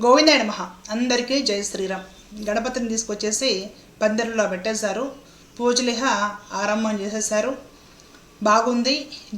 గోవిందాయ మహా అందరికీ జై శ్రీరామ్. గణపతిని తీసుకొచ్చేసి పందిరిలో పెట్టేశారు. పూజలిహ ఆరంభం చేసేసారు బాగుంది.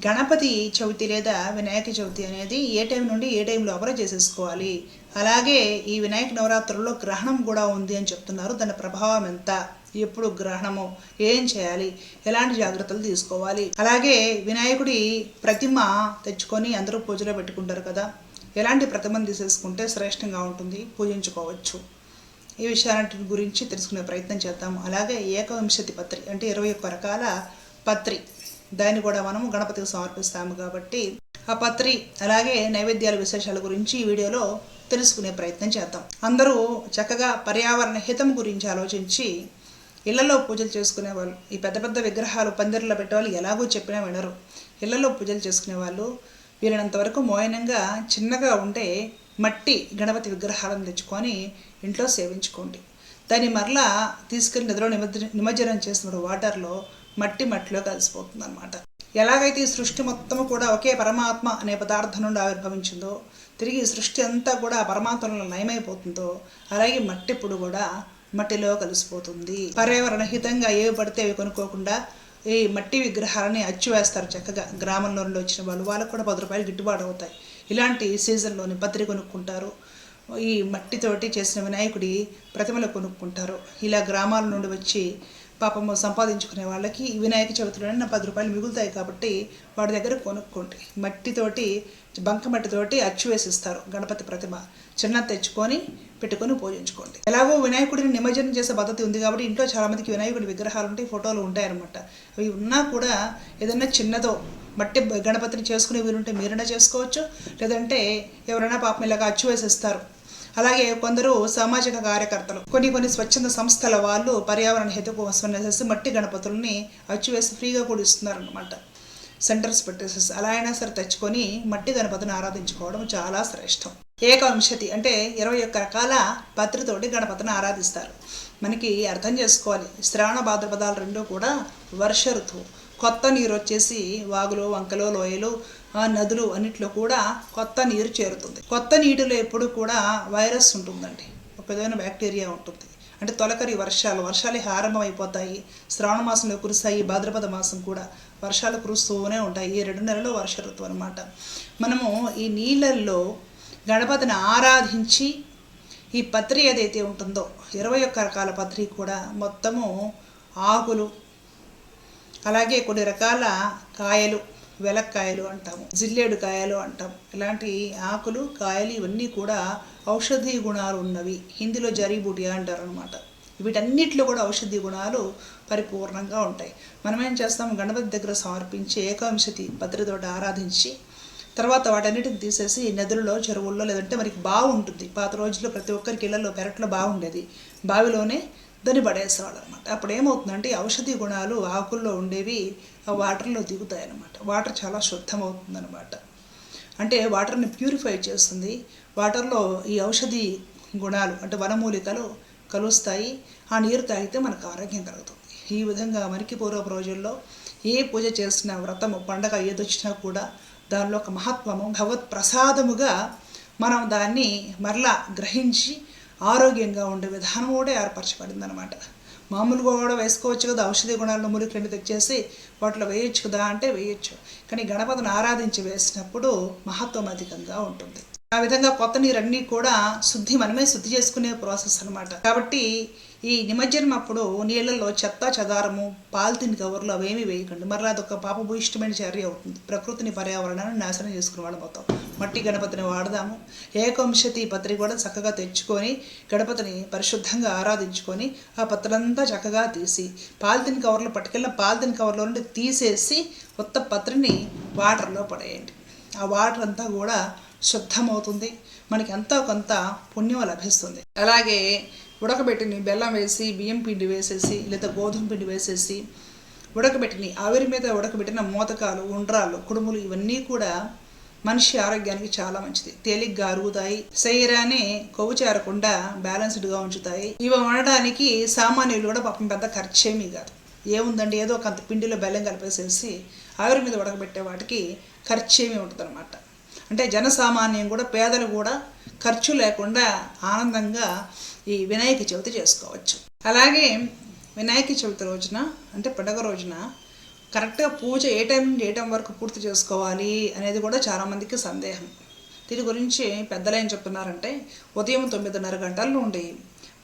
గణపతి చవితి లేదా వినాయక చవితి అనేది ఏ టైం నుండి ఏ టైం లోపల చేసేసుకోవాలి. అలాగే ఈ వినాయక నవరాత్రుల్లో గ్రహణం కూడా ఉంది అని చెప్తున్నారు. దాని ప్రభావం ఎంత? ఎప్పుడు గ్రహణము? ఏం చేయాలి? ఎలాంటి జాగ్రత్తలు తీసుకోవాలి? అలాగే వినాయకుడి ప్రతిమ తెచ్చుకొని అందరూ పూజలో పెట్టుకుంటారు కదా. ఎలాంటి ప్రతిమను తీసేసుకుంటే శ్రేష్టంగా ఉంటుంది పూజించుకోవచ్చు. ఈ విషయాలన్నింటి గురించి తెలుసుకునే ప్రయత్నం చేద్దాం అలాగే ఏకవింశతి పత్రి అంటే ఇరవై ఒక్క రకాల పత్రి. దాన్ని కూడా మనము గణపతికి సమర్పిస్తాము కాబట్టి ఆ పత్రి అలాగే నైవేద్యాల విశేషాల గురించి ఈ వీడియోలో తెలుసుకునే ప్రయత్నం చేద్దాం. అందరూ చక్కగా పర్యావరణ హితం గురించి ఆలోచించి ఇళ్ళలో పూజలు చేసుకునే వాళ్ళు ఈ పెద్ద పెద్ద విగ్రహాలు పందిరిలో పెట్టేవాళ్ళు ఎలాగో చెప్పినా వినరు. ఇళ్ళలో పూజలు చేసుకునే వాళ్ళు వీలైనంత వరకు మోయనంగా చిన్నగా ఉండే మట్టి గణపతి విగ్రహాలను తెచ్చుకొని ఇంట్లో సేవించుకోండి. దాన్ని మరలా తీసుకెళ్ళి నిద్రలో నిమజ్జ నిమజ్జనం చేసినప్పుడు వాటర్లో మట్టి మట్టిలో కలిసిపోతుంది అనమాట ఎలాగైతే ఈ సృష్టి మొత్తం కూడా ఒకే పరమాత్మ అనే పదార్థం నుండి ఆవిర్భవించిందో తిరిగి ఈ సృష్టి అంతా కూడా పరమాత్మలో లయమైపోతుందో అలాగే మట్టి ఇప్పుడు కూడా మట్టిలో కలిసిపోతుంది. పర్యావరణ హితంగా ఏవి పడితే అవి కొనుక్కోకుండా ఈ మట్టి విగ్రహాలని అచ్చు వేస్తారు చక్కగా. గ్రామంలో నుండి వచ్చిన వాళ్ళు వాళ్ళకు కూడా పది రూపాయలు గిట్టుబాటు అవుతాయి. ఇలాంటి సీజన్లోని పత్రి కొనుక్కుంటారు. ఈ మట్టితోటి చేసిన వినాయకుడి ప్రతిమలు కొనుక్కుంటారు. ఇలా గ్రామాల నుండి వచ్చి పాపము సంపాదించుకునే వాళ్ళకి వినాయక చవితిలోనే నా పది రూపాయలు మిగులుతాయి కాబట్టి వాడి దగ్గర కొనుక్కోండి. మట్టితోటి బంక మట్టితోటి అచ్చు వేసిస్తారు గణపతి ప్రతిమ. చిన్న తెచ్చుకొని పెట్టుకొని పూజించుకోండి ఎలాగో వినాయకుడిని నిమజ్జనం చేసే పద్ధతి ఉంది కాబట్టి ఇంట్లో చాలామందికి వినాయకుడి విగ్రహాలు ఉంటాయి ఫోటోలు ఉంటాయన్నమాట. అవి ఉన్నా కూడా ఏదైనా చిన్నదో మట్టి గణపతిని చేసుకునే వీరుంటే మీరైనా చేసుకోవచ్చు. లేదంటే ఎవరైనా పాపం ఇలాగ అచ్చు వేసేస్తారు. అలాగే కొందరు సామాజిక కార్యకర్తలు కొన్ని కొన్ని స్వచ్ఛంద సంస్థల వాళ్ళు పర్యావరణ హేతు కోసం చేసి మట్టి గణపతుల్ని అచ్చు వేసి ఫ్రీగా కూడా ఇస్తున్నారు అనమాట సెంటర్స్ పెట్టేసేసి అలా అయినా సరే తెచ్చుకొని మట్టి గణపతిని ఆరాధించుకోవడం చాలా శ్రేష్టం. ఏకవింశతి అంటే ఇరవై ఒక్క రకాల పత్రితోటి గణపతిని ఆరాధిస్తారు. మనకి అర్థం చేసుకోవాలి. శ్రావణ భాద్రపదాలు రెండు కూడా వర్ష ఋతువు. కొత్త నీరు వచ్చేసి వాగులు వంకలు లోయలు ఆ, నదులు అన్నిట్లో కూడా కొత్త నీరు చేరుతుంది. కొత్త నీటిలో ఎప్పుడు కూడా వైరస్ ఉంటుందండి. ఒక విధమైన బ్యాక్టీరియా ఉంటుంది. అంటే తొలకరి వర్షాలు వర్షాలు ఆరంభం అయిపోతాయి శ్రావణ మాసంలో కురుస్తాయి భాద్రపద మాసం కూడా వర్షాలు కురుస్తూనే ఉంటాయి. ఈ రెండు నెలలు వర్ష ఋతువు అనమాట మనము ఈ నీళ్ళల్లో గణపతిని ఆరాధించి ఈ పత్రి ఏదైతే ఉంటుందో ఇరవై ఒక్క రకాల పత్రి కూడా మొత్తము ఆకులు అలాగే కొన్ని రకాల కాయలు వెలక్కాయలు అంటాము జిల్లేడు కాయలు అంటాం ఇలాంటి ఆకులు కాయలు ఇవన్నీ కూడా ఔషధీ గుణాలు ఉన్నవి. హిందీలో జరీబూటి అంటారు అనమాట వీటన్నిటిలో కూడా ఔషధీ గుణాలు పరిపూర్ణంగా ఉంటాయి. మనం ఏం చేస్తాం గణపతి దగ్గర సమర్పించి ఏకాంశతి పత్రితోటి ఆరాధించి తర్వాత వాటన్నిటిని తీసేసి నదులలో చెరువుల్లో లేదంటే మనకి బావి ఉంటుంది. పాత రోజుల్లో ప్రతి ఒక్కరికి ఇళ్ళలో పెరట్లో బాగుండేది బావిలోనే దాన్ని పడేసేవాళ్ళు అనమాట అప్పుడు ఏమవుతుందంటే ఔషధి గుణాలు ఆకుల్లో ఉండేవి ఆ వాటర్లో దిగుతాయి అన్నమాట వాటర్ చాలా శుద్ధమవుతుంది అనమాట అంటే వాటర్ని ప్యూరిఫై చేస్తుంది. వాటర్లో ఈ ఔషధి గుణాలు అంటే వనమూలికలు కలుస్తాయి. ఆ నీరు తాగితే మనకు ఆరోగ్యం కలుగుతుంది. ఈ విధంగా మనకి పూర్వపు రోజుల్లో ఏ పూజ చేసినా వ్రతము పండగ ఏదొచ్చినా కూడా దానిలో ఒక మహత్వము భగవత్ ప్రసాదముగా మనం దాన్ని మరలా గ్రహించి ఆరోగ్యంగా ఉండే విధానం కూడా ఏర్పరచబడింది అనమాట మామూలుగా కూడా వేసుకోవచ్చు కదా ఔషధ గుణాలను మూలికలను తెచ్చేసి వాటిలో వేయొచ్చు కదా అంటే వేయొచ్చు. కానీ గణపతిని ఆరాధించి వేసినప్పుడు మహత్వం అధికంగా ఉంటుంది. ఆ విధంగా కొత్త నీరన్నీ కూడా శుద్ధి మనమే శుద్ధి చేసుకునే ప్రాసెస్ అన్నమాట. కాబట్టి ఈ నిమజ్జనం అప్పుడు నీళ్ళల్లో చెత్త చెదారము పాలిథిన్ కవర్లు అవేమీ వేయకండి. మరలా అదొక పాపభూయిష్టమైన చర్య అవుతుంది. ప్రకృతిని పర్యావరణాన్ని నాశనం చేసుకునే వాళ్ళం మొత్తం మట్టి గణపతిని వాడదాము. ఏకంశతి పత్రి కూడా చక్కగా తెచ్చుకొని గణపతిని పరిశుద్ధంగా ఆరాధించుకొని ఆ పత్రంతా చక్కగా తీసి పాలిథిన్ కవర్లు పట్టుకెళ్ళిన పాలిథిన్ కవర్లో నుండి తీసేసి కొత్త పత్రిని వాటర్లో పడేయండి. ఆ వాటర్ అంతా కూడా శుద్ధమవుతుంది. మనకి ఎంతో కొంత పుణ్యం లభిస్తుంది. అలాగే ఉడకబెట్టిని బెల్లం వేసి బియ్యం పిండి వేసేసి లేదా గోధుమ పిండి వేసేసి ఉడకబెట్టిని ఆవిరి మీద ఉడకబెట్టిన మోతకాలు ఉండ్రాలు కుడుములు ఇవన్నీ కూడా మనిషి ఆరోగ్యానికి చాలా మంచిది. తేలిగ్గా అరుగుతాయి. శరీరాన్ని కొవ్వు చేరకుండా బ్యాలెన్స్డ్గా ఉంచుతాయి. ఇవి వండడానికి సామాన్యులు కూడా పాపం పెద్ద ఖర్చేమీ కాదు. ఏముందండి? ఏదో కొంత పిండిలో బెల్లం కలిపేసేసి ఆవిరి మీద ఉడకబెట్టే వాటికి ఖర్చేమీ ఉంటుంది అంటే జనసామాన్యం కూడా పేదలు కూడా ఖర్చు లేకుండా ఆనందంగా ఈ వినాయక చవితి చేసుకోవచ్చు. అలాగే వినాయక చవితి రోజున అంటే పండగ రోజున కరెక్ట్గా పూజ ఏ టైం నుండి ఏ టైం వరకు పూర్తి చేసుకోవాలి అనేది కూడా చాలామందికి సందేహం. దీని గురించి పెద్దలు ఏం చెప్తున్నారంటే ఉదయం తొమ్మిదిన్నర గంటల నుండి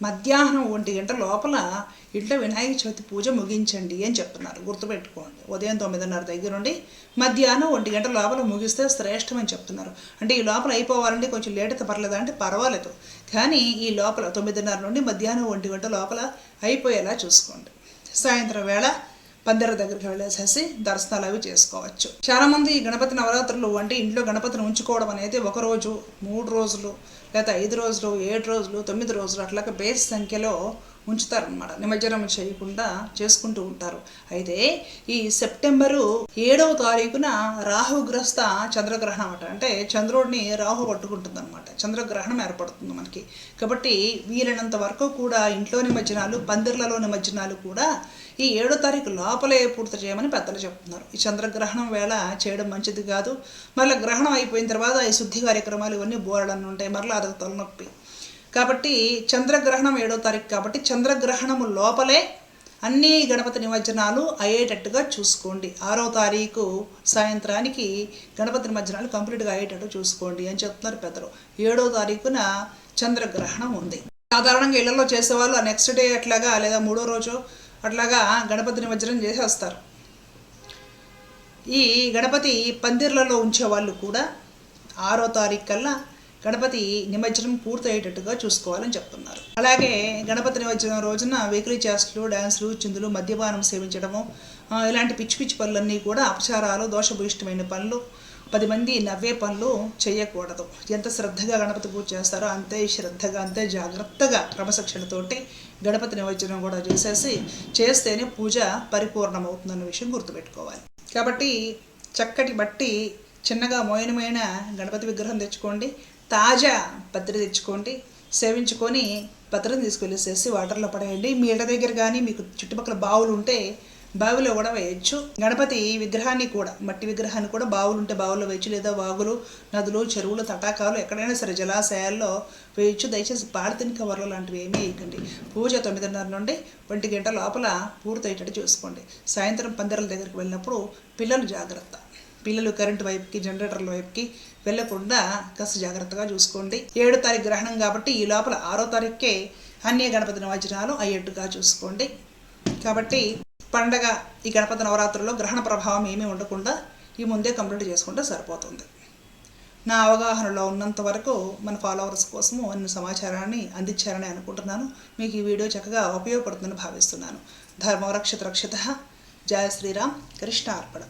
మధ్యాహ్నం ఒంటి గంట లోపల ఇంట్లో వినాయక చవితి పూజ ముగించండి అని చెప్తున్నారు. గుర్తుపెట్టుకోండి. ఉదయం తొమ్మిదిన్నర దగ్గర నుండి మధ్యాహ్నం ఒంటి గంట లోపల ముగిస్తే శ్రేష్టమని చెప్తున్నారు. అంటే ఈ లోపల అయిపోవాలంటే కొంచెం లేట్ అయితే అంటే పర్వాలేదు. కానీ ఈ లోపల తొమ్మిదిన్నర నుండి మధ్యాహ్నం ఒంటి గంట లోపల అయిపోయేలా చూసుకోండి. సాయంత్రం వేళ పందిర దగ్గరికి వెళ్ళేసేసి దర్శనాలు అవి చేసుకోవచ్చు. చాలామంది ఈ గణపతి నవరాత్రులు అంటే ఇంట్లో గణపతిని ఉంచుకోవడం అనేది ఒక రోజు మూడు రోజులు లేదా ఐదు రోజులు ఏడు రోజులు తొమ్మిది రోజులు అట్లాగా బేస్ సంఖ్యలో ఉంచుతారనమాట నిమజ్జనం చేయకుండా చేసుకుంటూ ఉంటారు. అయితే ఈ సెప్టెంబరు ఏడవ తారీఖున రాహుగ్రస్త చంద్రగ్రహణం అన్నమాట అంటే చంద్రుడిని రాహు పట్టుకుంటుంది అనమాట చంద్రగ్రహణం ఏర్పడుతుంది మనకి. కాబట్టి వీలైనంత వరకు కూడా ఇంట్లో నిమజ్జనాలు పందిర్లలో నిమజ్జనాలు కూడా ఈ ఏడో తారీఖు లోపలే పూర్తి చేయమని పెద్దలు చెప్తున్నారు. ఈ చంద్రగ్రహణం వేళ చేయడం మంచిది కాదు. మళ్ళీ గ్రహణం అయిపోయిన తర్వాత ఈ శుద్ధి కార్యక్రమాలు ఇవన్నీ బోరడని ఉంటాయి మరలా అదొక తలనొప్పి. కాబట్టి చంద్రగ్రహణం ఏడో తారీఖు కాబట్టి చంద్రగ్రహణము లోపలే అన్ని గణపతి నిమజ్జనాలు అయ్యేటట్టుగా చూసుకోండి. ఆరో తారీఖు సాయంత్రానికి గణపతి నిమజ్జనాలు కంప్లీట్గా అయ్యేటట్టు చూసుకోండి అని చెప్తున్నారు పెద్దలు. ఏడో తారీఖున చంద్రగ్రహణం ఉంది. సాధారణంగా ఇళ్ళలో చేసేవాళ్ళు ఆ నెక్స్ట్ డే అట్లాగా లేదా మూడో రోజు అట్లాగా గణపతి నిమజ్జనం చేసేస్తారు. ఈ గణపతి పందిర్లలో ఉంచే వాళ్ళు కూడా ఆరో తారీఖు కల్లా గణపతి నిమజ్జనం పూర్తయ్యేటట్టుగా చూసుకోవాలని చెప్తున్నారు. అలాగే గణపతి నిమజ్జనం రోజున వెకిలి చేష్టలు డ్యాన్సులు చిందులు మద్యపానం సేవించడము ఇలాంటి పిచ్చి పిచ్చి పనులన్నీ కూడా అపచారాలు దోషభూయిష్టమైన పనులు పది మంది నవ్వే పనులు చేయకూడదు. ఎంత శ్రద్ధగా గణపతి పూజ చేస్తారో అంతే శ్రద్ధగా అంతే జాగ్రత్తగా క్రమశిక్షణతోటి గణపతి నిమజ్జనం కూడా చేసేసి చేస్తేనే పూజ పరిపూర్ణమవుతుందన్న విషయం గుర్తుపెట్టుకోవాలి. కాబట్టి చక్కటి బట్టి చిన్నగా మోయనమైన గణపతి విగ్రహం తెచ్చుకోండి. తాజా పత్రి తెచ్చుకోండి సేవించుకొని పత్రిని తీసుకెళ్ళేసేసి వాటర్లో పడేయండి. మీ ఇళ్ళ దగ్గర కానీ మీకు చుట్టుపక్కల బావులు ఉంటే బావిలో కూడా వేయచ్చు. గణపతి విగ్రహాన్ని కూడా మట్టి విగ్రహాన్ని కూడా బావులు ఉంటే బావుల్లో వేయచ్చు. లేదా వాగులు నదులు చెరువులు తటాకాలు ఎక్కడైనా సరే జలాశయాల్లో వేయచ్చు. దయచేసి పాలిథిన్ కవర్లు లాంటివి ఏమీ వేయకండి. పూజ తొమ్మిదిన్నర నుండి ఒంటి గంట లోపల పూర్తయ్యేటట్టు చూసుకోండి. సాయంత్రం పందిరల దగ్గరికి వెళ్ళినప్పుడు పిల్లలు జాగ్రత్త. పిల్లలు కరెంటు వైపుకి జనరేటర్ల వైపుకి వెళ్ళకుండా కాస్త జాగ్రత్తగా చూసుకోండి. ఏడో తారీఖు గ్రహణం కాబట్టి ఈ లోపల ఆరో తారీఖుకే అన్ని గణపతి నిమజ్జనాలు అయ్యేట్టుగా చూసుకోండి. కాబట్టి పండగ ఈ గణపతి నవరాత్రుల్లో గ్రహణ ప్రభావం ఏమీ ఉండకుండా ఈ ముందే కంప్లీట్ చేసుకుంటే సరిపోతుంది. నా అవగాహనలో ఉన్నంత వరకు మన ఫాలోవర్స్ కోసము అన్ని సమాచారాన్ని అందించారని అనుకుంటున్నాను. మీకు ఈ వీడియో చక్కగా ఉపయోగపడుతుందని భావిస్తున్నాను. ధర్మరక్షిత రక్షిత. జయ శ్రీరామ్. కృష్ణ అర్పణ